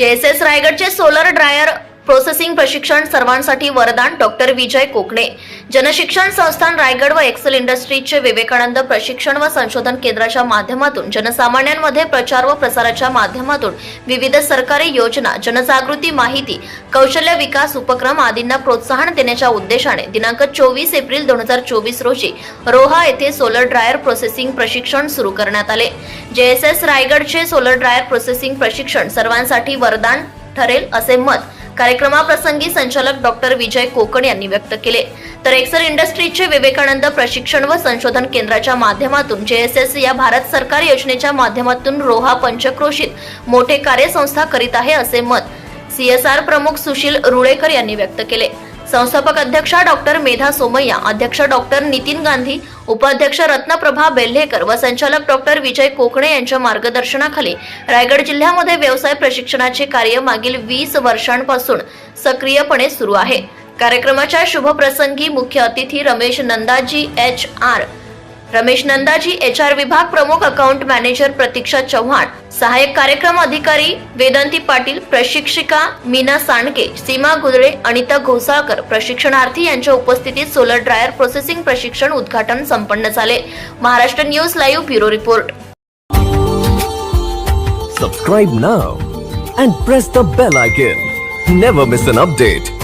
JSS रायगडचे solar dryer processing प्रशिक्षण सर्वांसाठी वरदान डॉक्टर विजय कोकणे. जनशिक्षण संस्थान रायगड व एक्सेल इंडस्ट्रीजचे विवेकानंद प्रशिक्षण व संशोधन केंद्राच्या माध्यमातून जनसामान्यांमध्ये प्रचार व प्रसाराच्या माध्यमातून विविध सरकारी योजना जनजागृती माहिती कौशल्य विकास उपक्रम आदींना प्रोत्साहन देण्याच्या उद्देशाने दिनांक चोवीस एप्रिल दोन हजार चोवीस रोजी रोहा येथे सोलर ड्रायर प्रोसेसिंग प्रशिक्षण सुरू करण्यात आले. जेएसएस रायगडचे सोलर ड्रायर प्रोसेसिंग प्रशिक्षण सर्वांसाठी वरदान ठरेल असे मत कार्यक्रमाप्रसंगी संचालक डॉक्टर विजय कोकण यांनी व्यक्त केले. तर एक्सेल इंडस्ट्रीजचे विवेकानंद प्रशिक्षण व संशोधन केंद्राच्या माध्यमातून जेएसएस या भारत सरकार योजनेच्या माध्यमातून रोहा पंचक्रोशीत मोठे कार्यसंस्था करीत आहे असे मत सीएसआर प्रमुख सुशील रुळेकर यांनी व्यक्त केले. संस्थापक अध्यक्षा डॉक्टर मेधा सोमय्या अध्यक्ष डॉक्टर नितीन गांधी उपाध्यक्ष रत्नप्रभा बेल्हेकर व संचालक डॉक्टर विजय कोकणे यांच्या मार्गदर्शनाखाली रायगड जिल्ह्यामध्ये व्यवसाय प्रशिक्षणाचे कार्य मागील वीस वर्षांपासून सक्रियपणे सुरू आहे. कार्यक्रमाच्या शुभप्रसंगी मुख्य अतिथी Ramesh Nandaji H R Ramesh Nandaji H R विभाग प्रमुख अकाउंट मॅनेजर प्रतीक्षा चव्हाण सहाय्यक कार्यक्रम अधिकारी वेदांती पाटील प्रशिक्षिका मीना सांडके सीमा गुदळे अनिता घोसाळकर प्रशिक्षणार्थी यांच्या उपस्थितीत सोलर ड्रायर प्रोसेसिंग प्रशिक्षण उद्घाटन संपन्न झाले. Maharashtra news live bureau report. Subscribe now and press the bell icon never miss an update